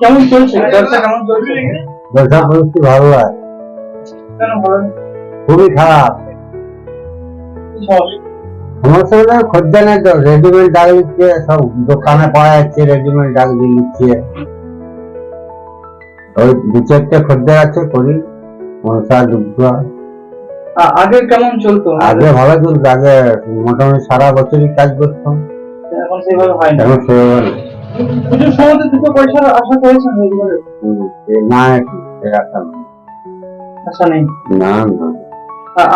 কেমন চলছে? ব্যবসা কেমন চলছে? ব্যবসা পরিস্থিতি ভালো নয় কেন ভালো খুবই খারাপ। সমস্যা? সমস্যা হলো খদ্দের নেই তো রেডিমেড ডাক দিচ্ছে সব দোকানে পাওয়া যাচ্ছে রেডিমেড ডাক দিয়ে দিচ্ছে ওই দু চারটে খদ্দের আছে করি মনসা দুগ্ধ আগে কেমন চলতো? আগে ভালো চলতো আগে মোটামুটি সারা বছরই কাজ করতাম। এখন সেভাবে হয় না। এখন সেভাবে পুজোর দুটো পয়সার আশা করেছেন না আশা নেই। না না।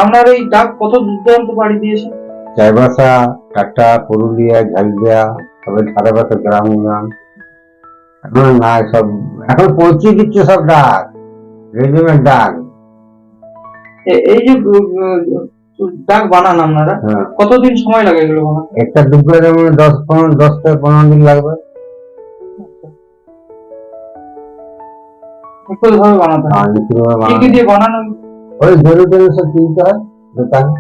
আপনার এই ডাক কত দূর দূরান্ত পাড়ি দিয়েছেন চাইবাসা টাটা পুরুলিয়া ঝালদিয়া তবে ধারে পাশে গ্রাম এখন না সব এখন পৌঁছে দিচ্ছে সব ডাক রেডিমেড ডাক। এই যে ডাক বানান আপনারা হ্যাঁ। কতদিন সময় লাগে এগুলো বানাতে? একটা দুপুরে যেমন দশ পনেরো দশ থেকে পনেরো দিন লাগবে। নিখুঁত ভাবে বানাতে হয়। আর নিচুভাবে কি কি দিয়ে বানানো ওই ধরে ধরে সব কিনতে হয় দোকানে।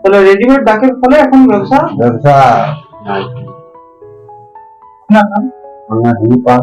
তাহলে রেডিমেড ডাকের ফলে এখন ব্যবসা? ব্যবসা না না আমরা হিপাল